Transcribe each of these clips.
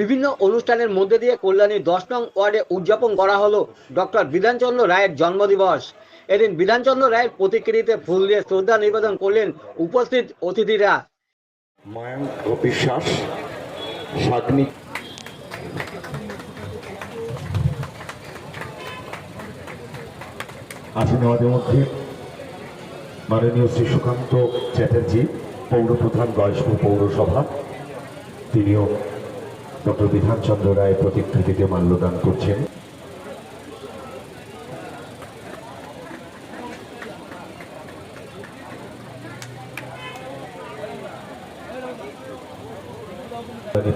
বিভিন্ন অনুষ্ঠানের মধ্যে দিয়ে কল্যাণী দশ নং ওয়ার্ডে উদযাপন করা হলো ডক্টর বিধানচন্দ্র রায়ের জন্মদিবস। এদিন বিধানচন্দ্র রায়ের প্রতিকৃতিতে ফুল দিয়ে শ্রদ্ধা নিবেদন করলেন উপস্থিত অতিথিরা। মায়াঙ্ক বিশ্বাস মধ্যে মাননীয় শ্রী সুকান্ত চ্যাটার্জি, পৌরপ্রধান, গয়েশপুর পৌরসভা, তিনিও ডক্টর বিধানচন্দ্র রায় প্রতিকৃতিতে মাল্যদান করছেন।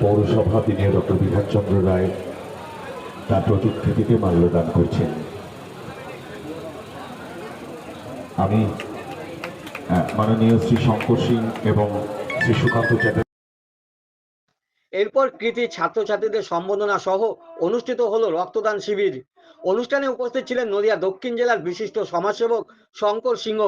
পৌরসভা তিনিও ডক্টর বিধানচন্দ্র রায় তার প্রতিকৃতিতে মাল্যদান করছেন। আমি মাননীয় শ্রী শঙ্কর সিং এবং শ্রী সুকান্ত চ্যাটার্জি এরপর কৃতি ছাত্রছাত্রীদের সম্বোধনা সহ অনুষ্ঠিত হলো রক্তদান শিবির। অনুষ্ঠানে উপস্থিত ছিলেন নদিয়া দক্ষিণ জেলার বিশিষ্ট সমাজসেবক শঙ্কর সিংহ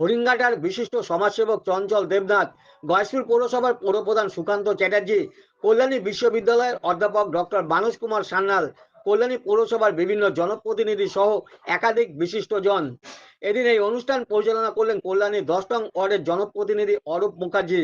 হরিঙ্গাটার বিশিষ্ট সমাজসেবক চঞ্চল দেবনাথ, গয়েশপুর পৌরসভার পৌরপ্রধান সুকান্ত চ্যাটার্জি, কল্যাণী বিশ্ববিদ্যালয়ের অধ্যাপক ডক্টর মানস কুমার সান্যাল, কল্যাণী পৌরসভার বিভিন্ন জনপ্রতিনিধি সহ একাধিক বিশিষ্ট জন। এদিন এই অনুষ্ঠান পরিচালনা করলেন কল্যাণী দশ নং ওয়ার্ডের জনপ্রতিনিধি অরূপ মুখার্জি।